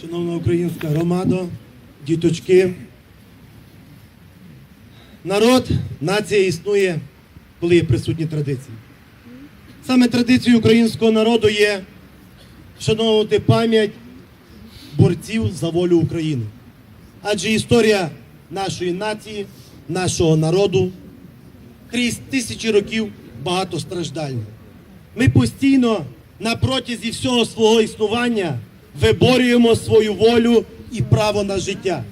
Шановна українська громада, діточки. Народ, нація існує, коли є присутні традиції. Саме традицією українського народу є вшановувати пам'ять борців за волю України. Адже історія нашої нації, нашого народу крізь тисячі років багатостраждальна. Ми постійно на протязі всього свого існування виборюємо свою волю і право на життя.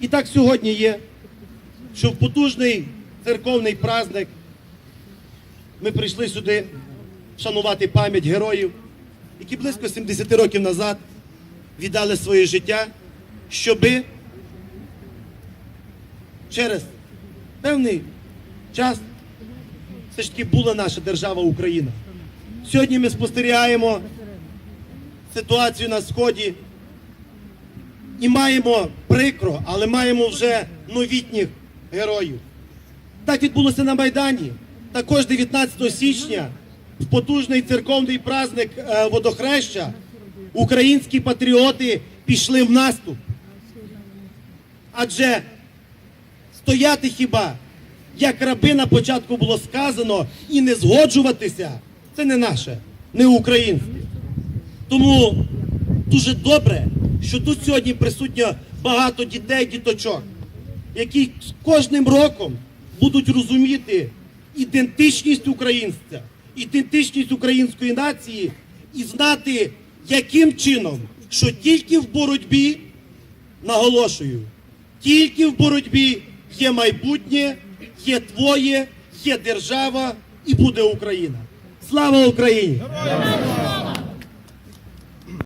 І так сьогодні є, що в потужний церковний праздник ми прийшли сюди вшанувати пам'ять героїв, які близько 70 років назад віддали своє життя, щоби через певний час все ж таки була наша держава Україна. Сьогодні ми спостерігаємо ситуацію на Сході і маємо прикро, але маємо вже новітніх героїв. Так відбулося на Майдані. Також 19 січня в потужний церковний праздник е, водохреща українські патріоти пішли в наступ. Адже стояти хіба, як раби на початку було сказано, і не згоджуватися, це не наше, не українське. Тому дуже добре, що тут сьогодні присутньо багато дітей, діточок, які з кожним роком будуть розуміти ідентичність українця, ідентичність української нації і знати, яким чином, що тільки в боротьбі, наголошую, тільки в боротьбі є майбутнє, є твоє, є держава і буде Україна. Слава Україні!